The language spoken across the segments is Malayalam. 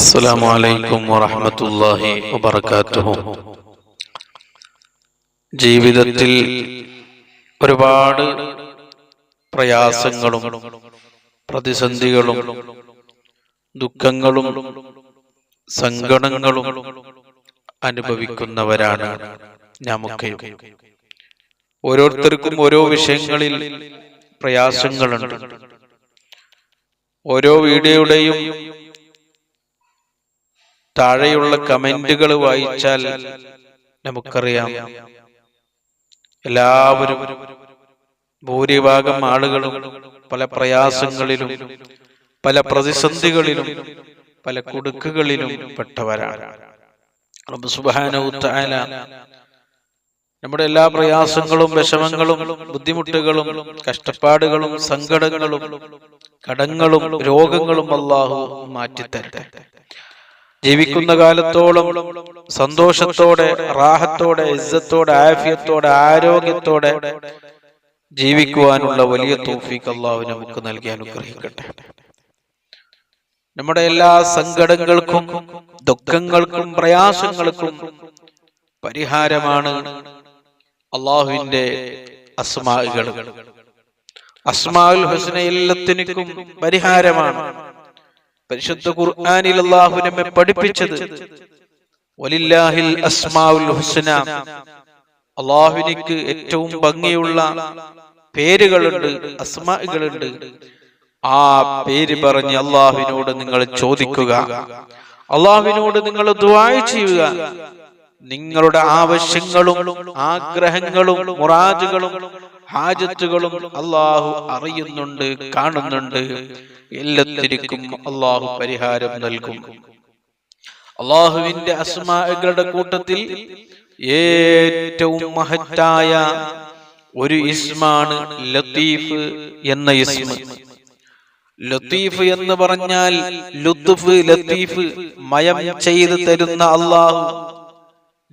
السلام عليكم ورحمة الله وبركاته ജീവിതത്തിൽ ഒരുപാട് പ്രയാസങ്ങളും പ്രതിസന്ധികളും ദുഃഖങ്ങളും സങ്കടങ്ങളും അനുഭവിക്കുന്നവരാണ് നമുക്ക് ഓരോരുത്തർക്കും ഓരോ വിഷയങ്ങളിൽ പ്രയാസങ്ങളുണ്ട് ഓരോ വീഡിയോയുടെയും താഴെയുള്ള കമന്റുകൾ വായിച്ചാൽ നമുക്കറിയാം. എല്ലാവരും ഭൂരിഭാഗം ആളുകളും പല പ്രയാസങ്ങളിലും പല പ്രതിസന്ധികളിലും പല കുടുക്കുകളിലും പെട്ടവരാണ്. നമ്മുടെ എല്ലാ പ്രയാസങ്ങളും വിഷമങ്ങളും ബുദ്ധിമുട്ടുകളും കഷ്ടപ്പാടുകളും സങ്കടങ്ങളും കടങ്ങളും രോഗങ്ങളും അള്ളാഹു മാറ്റിത്തരട്ടെ. ജീവിക്കുന്ന കാലത്തോളം സന്തോഷത്തോടെ റാഹത്തോടെ ഇസ്സത്തോടെ ആഫിയത്തോടെ ആരോഗ്യത്തോടെ ജീവിക്കുവാനുള്ള വലിയ തോഫീക്ക് അള്ളാഹു നമുക്ക് നൽകി അനുഗ്രഹിക്കട്ടെ. നമ്മുടെ എല്ലാ സങ്കടങ്ങൾക്കും ദുഃഖങ്ങൾക്കും പ്രയാസങ്ങൾക്കും പരിഹാരമാണ് അള്ളാഹുവിന്റെ അസ്മാകൾ അസ്മാൽ ഹുസ്ന എല്ലാത്തിനും പരിഹാരമാണ്. പരിശുദ്ധ ഖുർആനിൽ അല്ലാഹു നമ്മെ പഠിപ്പിച്ചത് വലില്ലാഹിൽ അസ്മാഉൽ ഹുസ്ന. അള്ളാഹുവിനിക്ക് ഏറ്റവും ഭംഗിയുള്ള പേരുകളുണ്ട് അസ്മാകളുണ്ട് ആ പേര് പറഞ്ഞ് അള്ളാഹുവിനോട് നിങ്ങൾ ചോദിക്കുക. അള്ളാഹുവിനോട് നിങ്ങൾ ദുആ ചെയ്യുക. നിങ്ങളുടെ ആവശ്യങ്ങളും ആഗ്രഹങ്ങളും മുറാജുകളും ഹാജത്തുകളും അള്ളാഹു അറിയുന്നുണ്ട് കാണുന്നുണ്ട്. എല്ലാത്തിരിക്കും അള്ളാഹു പരിഹാരം നൽകും. അള്ളാഹുവിന്റെ അസ്മാകളുടെ കൂട്ടത്തിൽ ഏറ്റവും മഹത്തായ ഒരു ഇസ്മാണ് ലത്തീഫ് എന്ന ഇസ്മ. ലത്തീഫ് എന്ന് പറഞ്ഞാൽ ലുത്തുഫ് ലത്തീഫ് മയം ചെയ്ത് തരുന്ന അള്ളാഹു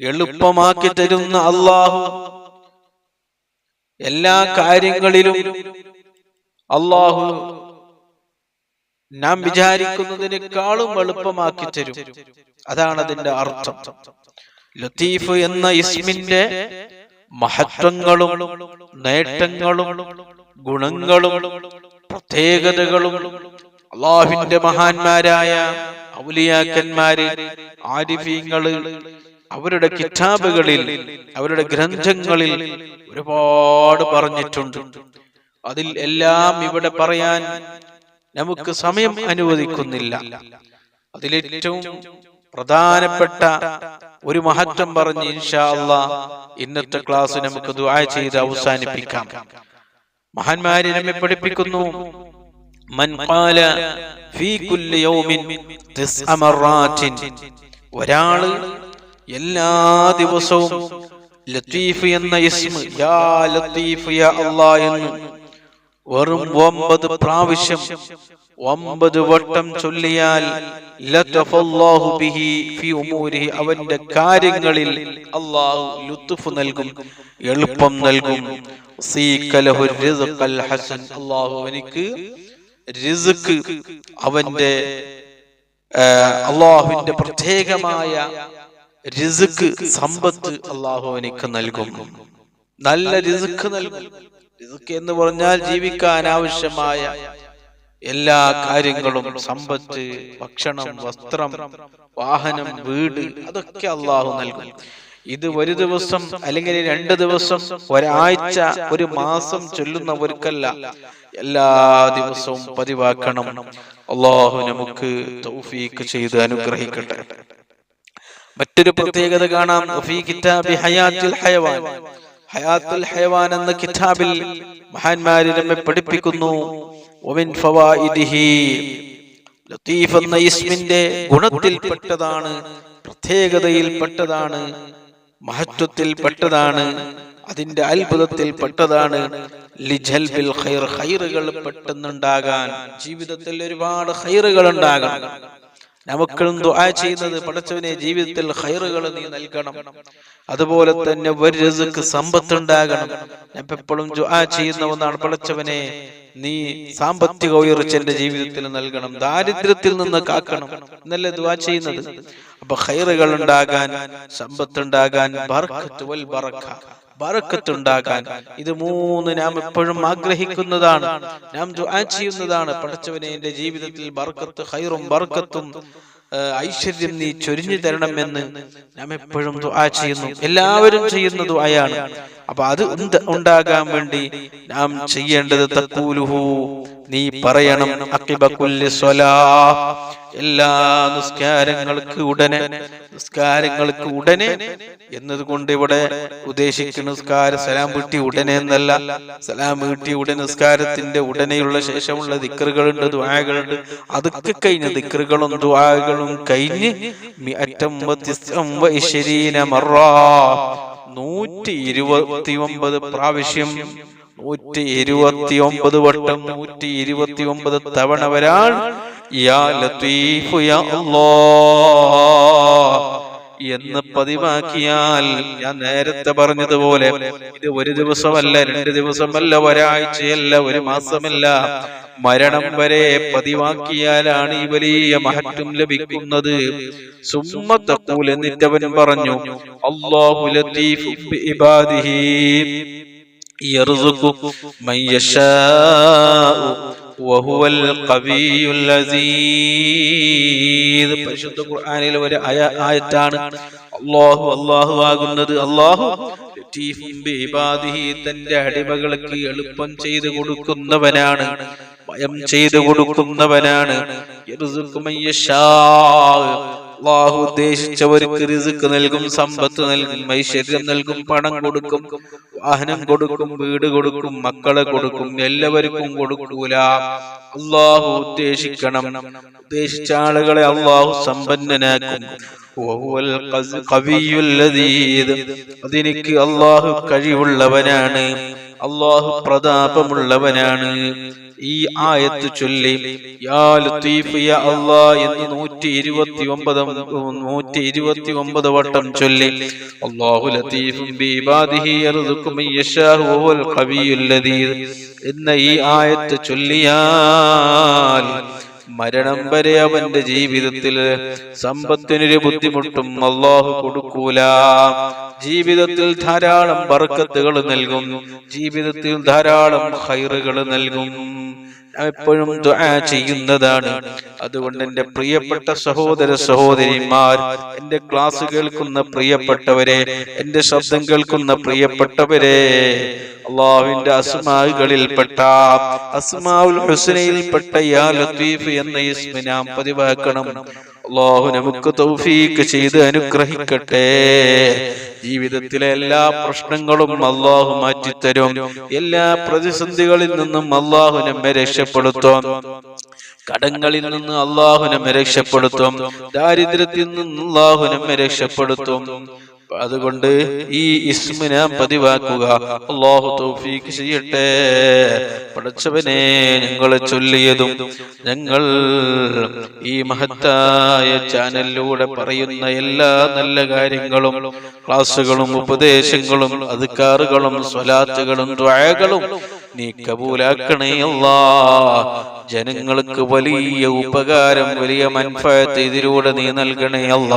എളുപ്പമാക്കി തരുന്ന അള്ളാഹു എല്ലാ കാര്യങ്ങളിലും അള്ളാഹു നാം വിചാരിക്കുന്നതിനേക്കാളും എളുപ്പമാക്കി തരും. അതാണ് അതിന്റെ അർത്ഥം. ലത്തീഫ് എന്ന ഇസ്മിന്റെ മഹത്വങ്ങളും നേട്ടങ്ങളും ഗുണങ്ങളും പ്രത്യേകതകളും അള്ളാഹുവിന്റെ മഹാന്മാരായ ഔലിയാക്കന്മാര് ആരിഫീങ്ങൾ അവരുടെ കിതാബുകളിൽ അവരുടെ ഗ്രന്ഥങ്ങളിൽ ഒരുപാട് പറഞ്ഞിട്ടുണ്ട്. അതിൽ എല്ലാം ഇവിടെ പറയാൻ നമുക്ക് സമയം അനുവദിക്കുന്നില്ല. അതിലേറ്റവും പ്രധാനപ്പെട്ട ഒരു മഹത്വം പറഞ്ഞ് ഇൻഷാ അള്ളാ ഇന്നത്തെ ക്ലാസ് നമുക്ക് ദുആ ചെയ്ത് അവസാനിപ്പിക്കാം. മഹാന്മാരെ നമ്മെ പഠിപ്പിക്കുന്നു. മൻ ഖാല ഫീ കുല്ലി യൗമിൻ തിസ്അ മറാത്തിൻ ഒരാൾ എല്ലാ ദിവസവും ലത്തീഫ് എന്ന ഇസ്മ യാ ലത്തീഫ് യാ അല്ലാ എന്ന് വെറും ഒമ്പത് പ്രാവശ്യം ഒമ്പത് വട്ടം ചൊല്ലിയാൽ ബിഹി ഫി ഉമൂരിഹി അവന്റെ കാര്യങ്ങളിൽ അല്ലാഹു ലുത്ഫ് നൽകും എളുപ്പം നൽകും. ഹസൻ അല്ലാഹു അവനിക്ക് റിസ്ക് അവന്റെ അള്ളാഹുവിന്റെ പ്രത്യേകമായ റിസ്ക് സമ്പത്ത് അള്ളാഹു എനിക്ക് നൽകും. നല്ല റിസ്ക് നൽകും. റിസ്ക് എന്ന് പറഞ്ഞാൽ ജീവിക്കാൻ ആവശ്യമായ എല്ലാ കാര്യങ്ങളും സമ്പത്ത് ഭക്ഷണം വസ്ത്രം വാഹനം വീട് അതൊക്കെ അള്ളാഹു നൽകും. ഇത് ഒരു ദിവസം അല്ലെങ്കിൽ രണ്ട് ദിവസം ഒരാഴ്ച ഒരു മാസം ചൊല്ലുന്നവർക്കല്ല. എല്ലാ ദിവസവും പതിവാക്കണം. അള്ളാഹു നമുക്ക് തൗഫീക്ക് ചെയ്ത് അനുഗ്രഹിക്കട്ടെ. മറ്റൊരു പ്രത്യേകത കാണാം. ഹയാത്തുൽ ഹയവാൻ ഹയാത്തുൽ ഹയവാൻ എന്ന കിതാബിൽ മഹാന്മാര് നമ്മെ പഠിപ്പിക്കുന്നു. ഒമിൻ ഫവാഇദിഹി ലത്തീഫ് എന്ന ഇസ്മിന്റെ ഗുണത്തിൽപ്പെട്ടതാണ് പ്രത്യേകതയിൽപ്പെട്ടതാണ് മഹത്വത്തിൽപ്പെട്ടതാണ് അതിന്റെ അത്ഭുതത്തിൽപ്പെട്ടതാണ്. ലിജൽബിൽ ഖൈർ ഖൈറുകൾ പെട്ടെന്നുണ്ടാകാൻ ജീവിതത്തിൽ ഒരുപാട് ഖൈറുകൾ ഉണ്ടാകണം. നമുക്കും ദുആ ചെയ്യുന്നത് പടച്ചവനെ ജീവിതത്തിൽ ഹൈറുകൾ നീ നൽകണം. അതുപോലെ തന്നെ ഒരു സമ്പത്ത് ഉണ്ടാകണം ഞാൻ എപ്പോഴും ദുആ ചെയ്യുന്ന ഒന്നാണ് പടച്ചവനെ നീ സാമ്പത്തിക ഉയർച്ച എന്റെ ജീവിതത്തിൽ നൽകണം. ദാരിദ്ര്യത്തിൽ നിന്ന് കാക്കണം. എന്നല്ലേ ദുആ ചെയ്യുന്നത്? അപ്പൊ ഹൈറുകൾ ഉണ്ടാകാൻ സമ്പത്ത് ഉണ്ടാകാൻ വൽ ഇത് മൂന്ന് നാം എപ്പോഴും ആഗ്രഹിക്കുന്നതാണ്. നാം ദുആ ചെയ്യുന്നതാണ്. പഠിച്ചവനെ എന്റെ ജീവിതത്തിൽ ബർക്കത്ത് ഹൈറും ബർക്കത്തും ഐശ്വര്യം നീ ചൊരിഞ്ഞു തരണമെന്ന് നാം എപ്പോഴും ദുആ ചെയ്യുന്നു. എല്ലാവരും ചെയ്യുന്ന ദുആയാണ്. അപ്പൊ അത് ഉണ്ടാകാൻ വേണ്ടി നാം ചെയ്യേണ്ടത് തക്കൂലുഹു. നീ പറയണം എല്ലാ നിസ്കാരങ്ങൾക്ക് ഉടനെ നിസ്കാരങ്ങൾക്ക് ഉടനെ എന്നതുകൊണ്ട് ഇവിടെ ഉദ്ദേശിക്കുന്ന നിസ്കാര സലാം വീട്ടി ഉടനെ എന്നല്ല. സലാം വീട്ടി ഉടനെ നിസ്കാരത്തിന്റെ ഉടനെയുള്ള ശേഷമുള്ള ദിക്കറുകളുണ്ട് ദ്വാകളുണ്ട് അതൊക്കെ കഴിഞ്ഞ ദിക്കറുകളും ദ്വാകളും കഴിഞ്ഞ് നൂറ്റി ഇരുപത്തി ഒമ്പത് പ്രാവശ്യം നൂറ്റി ഇരുപത്തി ഒമ്പത് വട്ടം നൂറ്റി ഇരുപത്തി ഒമ്പത് തവണ വരാൻ യാ യാ എന്ന് പതിവാക്കിയാൽ ഞാൻ നേരത്തെ പറഞ്ഞതുപോലെ ഇത് ഒരു ദിവസമല്ല രണ്ട് ദിവസമല്ല ഒരാഴ്ചയല്ല ഒരു മാസമല്ല. മരണം വരെ പതിവാക്കിയാലാണ് ഈ വലിയ മഹത്വം ലഭിക്കുന്നത്. സുമ്മത്തക്കൂൽ പറഞ്ഞു അള്ളാഹു يرزق من يشاء وهو القوي العزيز പരിശുദ്ധ ഖുർആനിലെ ഒരു ആയ- ആയത്താണ് അല്ലാഹു അല്ലാഹു ആകുന്നത് അല്ലാഹു ലത്തീഫും ബിഇബാദിഹി തന്റെ അടിമകൾക്ക് എളുപ്പം ചെയ്തു കൊടുക്കുന്നവനാണ് ഭയം ചെയ്തു കൊടുക്കുന്നവനാണ് യർസുഖു മൻ യശാ അള്ളാഹു ഉദ്ദേശിച്ചവർക്ക് റിസ്ക് നൽകും സമ്പത്ത് നൽകും ഐശ്വര്യം നൽകും പണം കൊടുക്കും വാഹനം കൊടുക്കും വീട് കൊടുക്കും മക്കളെ കൊടുക്കും എല്ലാവർക്കും കൊടുക്കൂല. അള്ളാഹു ഉദ്ദേശിക്കണം. ഉദ്ദേശിച്ച ആളുകളെ അള്ളാഹു സമ്പന്നനാക്കും. ലദീദ്. അതെനിക്ക് അള്ളാഹു കഴിവുള്ളവനാണ്. അള്ളാഹു പ്രതാപമുള്ളവനാണ്. ഈ ആയത്ത് ചൊല്ലി യാ ലത്തീഫ് യാ അല്ലാ എന്ന് നൂറ്റി ഇരുപത്തി ഒമ്പത് നൂറ്റി ഇരുപത്തി ഒമ്പത് വട്ടം ചൊല്ലി അല്ലാഹു ലത്തീഫും ബിഇബാദിഹി യർസുഖു മൻ യശാഹു വൽ ഖവിയ്യുൽ ലദീദ് എന്ന ഈ ആയത്ത് ചൊല്ലിയാൽ മരണം വരെ അവന്റെ ജീവിതത്തിൽ സമ്പത്തിനൊരു ബുദ്ധിമുട്ടും അള്ളാഹു കൊടുക്കൂല. ജീവിതത്തിൽ ധാരാളം ബർക്കത്തുകൾ നൽകും. ജീവിതത്തിൽ ധാരാളം ഹൈറുകൾ നൽകും. എപ്പോഴും ദുആ ചെയ്യുന്നതാണ്. അതുകൊണ്ട് എന്റെ പ്രിയപ്പെട്ട സഹോദര സഹോദരിമാർ എന്റെ ക്ലാസ് കേൾക്കുന്ന പ്രിയപ്പെട്ടവരെ എന്റെ ശബ്ദം കേൾക്കുന്ന പ്രിയപ്പെട്ടവരെ അള്ളാഹുവിന്റെ അസ്മാകളിൽപ്പെട്ട അസ്മാഉൽ ഹുസനയിൽപ്പെട്ട യാ ലത്തീഫ് എന്ന ഇസ്മ നാം പതിവാക്കണം. അള്ളാഹു നമുക്ക് തൗഫീക്ക് ചെയ്ത് അനുഗ്രഹിക്കട്ടെ. ജീവിതത്തിലെ എല്ലാ പ്രശ്നങ്ങളും അള്ളാഹു മാറ്റിത്തരും. എല്ലാ പ്രതിസന്ധികളിൽ നിന്നും അള്ളാഹു നമ്മെ രക്ഷപ്പെടുത്തും. കടങ്ങളിൽ നിന്ന് അള്ളാഹു നമ്മെ രക്ഷപ്പെടുത്തും. ദാരിദ്ര്യത്തിൽ നിന്ന് അള്ളാഹു നമ്മെ രക്ഷപ്പെടുത്തും. അതുകൊണ്ട് ഈ ഇസ്മ നാം പതിവാക്കുക. അള്ളാഹു തൗഫീക്ക് ചെയ്യട്ടെ. പഠിച്ചവനെ ഞങ്ങളെ ചൊല്ലിയതും ഞങ്ങൾ ഈ മഹത്തായ ചാനലിലൂടെ പറയുന്ന എല്ലാ നല്ല കാര്യങ്ങളും ക്ലാസ്സുകളും ഉപദേശങ്ങളും അധികാറുകളും സ്വലാത്തുകളും ദ്വായകളും നീ കബൂലാക്കണേ അല്ലാ. ജനങ്ങൾക്ക് വലിയ ഉപകാരം വലിയ മൻഫയത്ത് ഇതിലൂടെ നീ നൽകണേ അല്ല.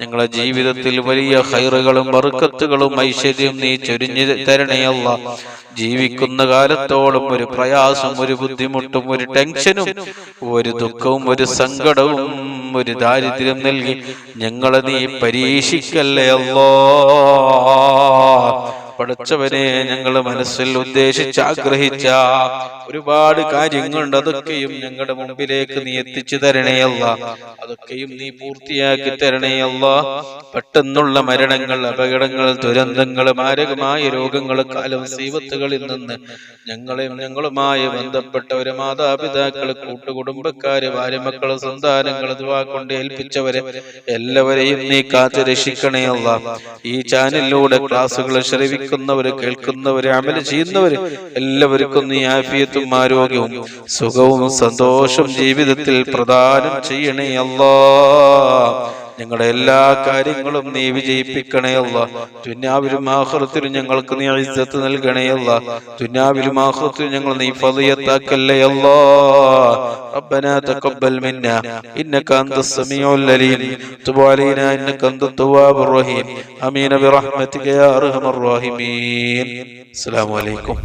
ഞങ്ങളെ ജീവിതത്തിൽ വലിയ ഹൈറുകളും വറുക്കത്തുകളും ഐശ്വര്യം നീ ചൊരിഞ്ഞു തരണേ അല്ല. ജീവിക്കുന്ന കാലത്തോളം ഒരു പ്രയാസം ഒരു ബുദ്ധിമുട്ടും ഒരു ടെൻഷനും ഒരു ദുഃഖവും ഒരു സങ്കടവും ഒരു ദാരിദ്ര്യം നൽകി ഞങ്ങളെ നീ പരീക്ഷിക്കല്ലേ അല്ലോ. പടച്ചവനെ ഞങ്ങൾ മനസ്സിൽ ഉദ്ദേശിച്ച് ആഗ്രഹിച്ച ഒരുപാട് കാര്യങ്ങളുണ്ട്. അതൊക്കെയും ഞങ്ങളുടെ മുമ്പിലേക്ക് നീ എത്തിച്ചു തരണേയല്ല അതൊക്കെയും നീ പൂർത്തിയാക്കി തരണേയല്ല പെട്ടെന്നുള്ള മരണങ്ങൾ അപകടങ്ങൾ ദുരന്തങ്ങൾ മാരകമായ രോഗങ്ങൾ കാലം സീവത്തുകളിൽ നിന്ന് ഞങ്ങളെ ഞങ്ങളുമായി ബന്ധപ്പെട്ടവരെ മാതാപിതാക്കൾ കൂട്ടുകുടുംബക്കാര് ഭാര്യമക്കൾ സന്താനങ്ങൾ ഇതുവാ കൊണ്ട് ഏൽപ്പിച്ചവരെ എല്ലാവരെയും നീ കാത്തു രക്ഷിക്കണേ അല്ല. ഈ ചാനലിലൂടെ ക്ലാസ്സുകൾ ശ്രവിക്കുന്ന ശ്രവിക്കുന്നവര് കേൾക്കുന്നവര് അമൽ ചെയ്യുന്നവര് എല്ലാവർക്കും നീ ആഫിയത്തും ആരോഗ്യവും സുഖവും സന്തോഷവും ജീവിതത്തിൽ പ്രദാനം ചെയ്യണേ അല്ലാ ഞങ്ങളുടെ എല്ലാ കാര്യങ്ങളും നീ വിജയിപ്പിക്കണേ അല്ല ദുന്യാവിലും ആഹ്റത്തിലും ഞങ്ങൾക്ക് നീ ഇസ്സത്ത് നൽകണേ അല്ല ദുന്യാവിലും ആഹ്റത്തിലും ഞങ്ങൾ നീ ഫളിയത്താക്കല്ലേ അല്ലാ ربنا تقبل منا انك انت السميع العليم تب علينا انك انت التواب الرحيم امين برحمتك يا ارحم الراحمين السلام عليكم